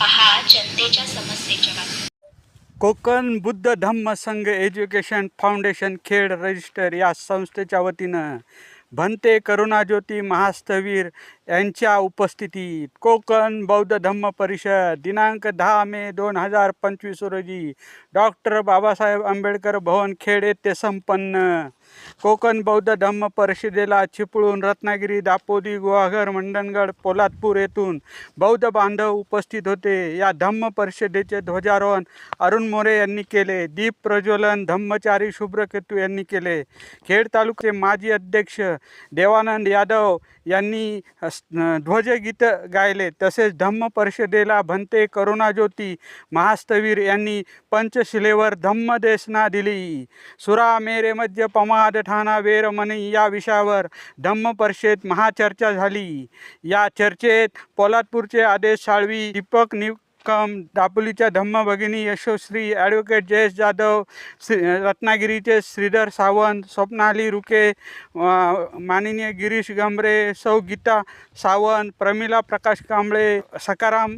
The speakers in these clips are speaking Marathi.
पहा जनतेच्या समस्येच्या बातम्या कोकण बुद्ध धम्म संघ एज्युकेशन फाउंडेशन खेड रजिस्टर या संस्थेच्या वतीनं भंते करुणाज्योती महास्तवीर यांच्या उपस्थितीत कोकण बौद्ध धम्म परिषद दिनांक दहा मे दोन हजार पंचवीस रोजी डॉक्टर बाबासाहेब आंबेडकर भवन खेड येथे संपन्न. कोकण बौद्ध धम्म परिषदेला चिपळूण रत्नागिरी दापोदी गुहागर मंडणगड पोलादपूर येथून बौद्ध बांधव उपस्थित होते. या धम्म परिषदेचे ध्वजारोहण अरुण मोरे यांनी केले. दीप प्रज्वलन धम्मचारी शुभ्रकेतू यांनी केले. खेड तालुक्याचे माजी अध्यक्ष देवानंद यादव यांनी ध्वजगीत गायले. तसेच धम्म परिषदेला भंते करुणाज्योती महास्तवीर यांनी पंचशिलेवर धम्मदेशना दिली. सुरा मेरे मध्य पमाद ठाणा वेरमणी या विषयावर धम्म परिषदेत महाचर्चा झाली. या चर्चेत पोलादपूरचे आदेश साळवी दीपक कम दापोलीच्या धम्म भगिनी यशोश्री ॲडव्होकेट जयेश जाधव श्री रत्नागिरीचे श्रीधर सावंत स्वप्नाली रुके माननीय गिरीश गंभरे सौ गीता सावंत प्रमिला प्रकाश कांबळे सकाराम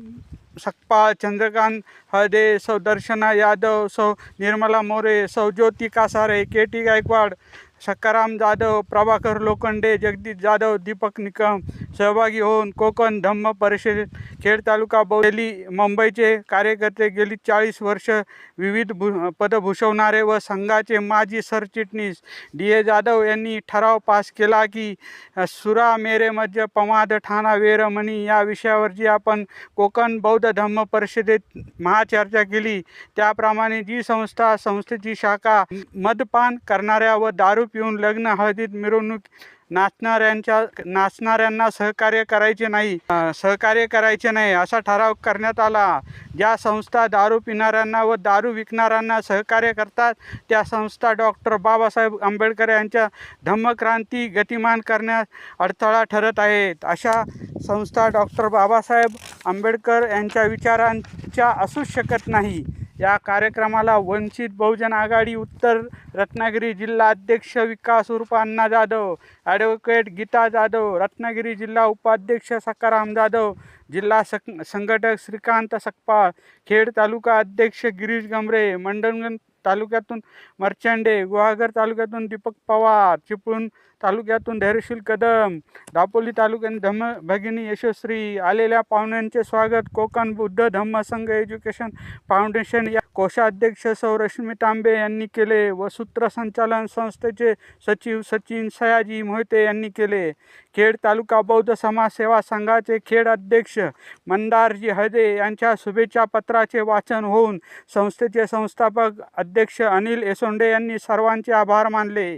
सकपाळ चंद्रकांत हळदे सौ दर्शना यादव सौ निर्मला मोरे सौ ज्योती कासारे के टी गायकवाड सखाराम जाधव प्रभाकर लोखंडे जगदीश जाधव दीपक निकम सहभागी होऊन कोकण धम्म परिषद खेड तालुका बौली मुंबईचे कार्यकर्ते गेली चाळीस वर्ष विविध भू पद भूषवणारे व संघाचे माजी सरचिटणीस डी ए जाधव यांनी ठराव पास केला की सुरा मेरे मध्य पमाद ठाणा वेरमणी या विषयावर जी आपण कोकण बौद्ध धम्म परिषदेत महाचर्चा केली. त्याप्रमाणे जी संस्था संस्थेची शाखा मदपान करणाऱ्या व दारू पिऊन लग्न हळदीत मिरवणूक नाचणाऱ्यांच्या नाचणाऱ्यांना सहकार्य करायचे नाही. सहकार्य करायचे नाही असा ठराव करण्यात आला. ज्या संस्था दारू पिणाऱ्यांना व दारू विकणाऱ्यांना सहकार्य करतात त्या संस्था डॉक्टर बाबासाहेब आंबेडकर यांच्या धम्मक्रांती गतिमान करण्यास अडथळा ठरत आहेत. अशा संस्था डॉक्टर बाबासाहेब आंबेडकर यांच्या विचारांच्या असूच शकत नाही. या कार्यक्रमाला वंचित बहुजन आघाडी उत्तर रत्नागिरी जिल्हा अध्यक्ष विकास उर्फ अण्णा जाधव ॲडव्होकेट गीता जाधव रत्नागिरी जिल्हा उपाध्यक्ष सकाराम जाधव जिल्हा सक संघटक श्रीकांत सकपाळ खेड तालुका अध्यक्ष गिरीश गमरे मंडणगंज तालुक्यातून मर्चंडे गुहागर तालुक्यातून दीपक पवार चिपळूण तालुक्यातून धैर्यशील कदम दापोली तालुक्यात धम्म भगिनी यशस्वी आलेल्या पाहुण्यांचे स्वागत कोकण बुद्ध धम्म संघ एज्युकेशन फाउंडेशन या कोषाध्यक्ष सौरश्मी तांबे यांनी केले व सूत्रसंचालन संस्थेचे सचिव सचिन सयाजी मोहिते यांनी केले. खेड तालुका बौद्ध समाज सेवा संघाचे खेड अध्यक्ष मंदारजी हळदे यांच्या शुभेच्छा पत्राचे वाचन होऊन संस्थेचे संस्थापक अध्यक्ष अनिल एसोंडे यांनी सर्वांचे आभार मानले.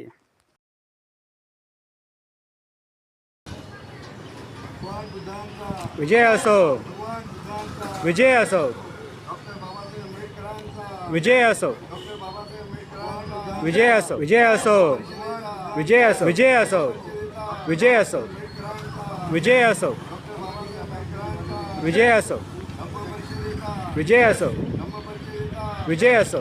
विजय असो विजय असो विजय असो विजय असो विजय असो विजय असो विजय असो विजय असो विजय असो विजय असो विजय असो विजय असो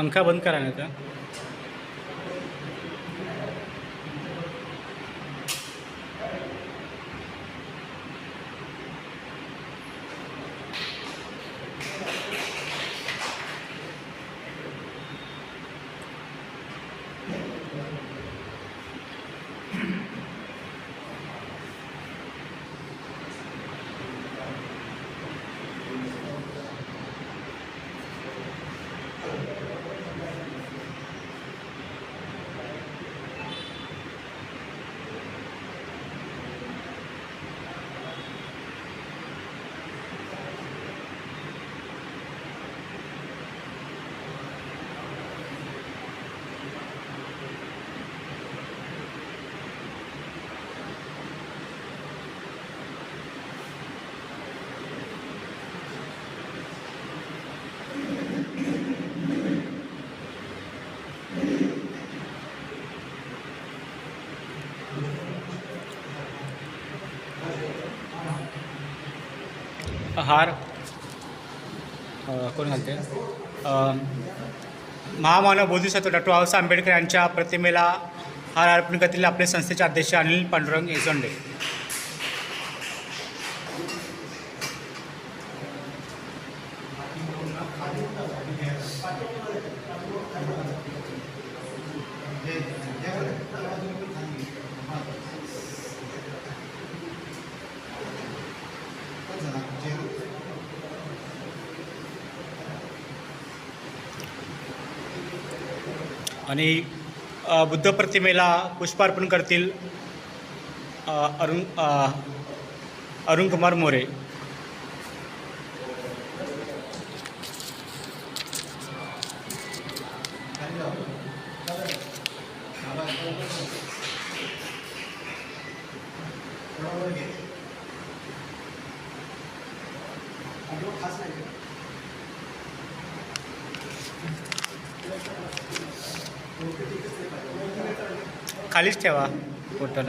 पंखा बंद करा ना का हार कोण घालते? महामानव बोधिसत्व डॉक्टर बाबासाहेब आंबेडकर यांच्या प्रतिमेला हार अर्पण करतील आपले संस्थेचे अध्यक्ष अनिल पांडुरंग येसोंडे आणि बुद्ध प्रतिमेला पुष्पार्पण करतील अरुण अरुण कुमार मोरे. खालीच ठेवा फोटो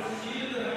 partida.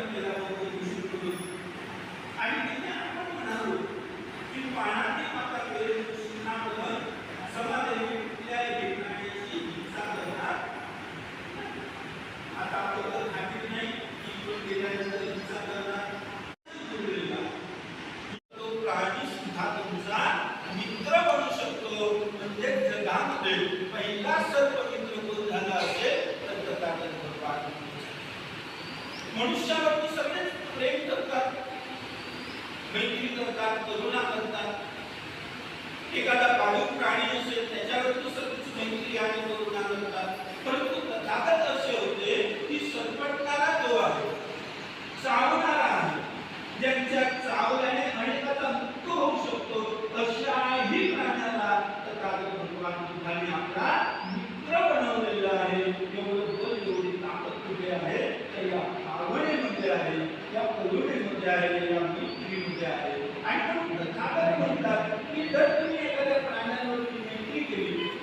आहे या आवडीमध्ये आहे या कोविडमध्ये आहे या मिट्रीमध्ये आहे. आणि म्हणतात की जर तुम्ही एखाद्या प्राण्यावर तुम्ही केली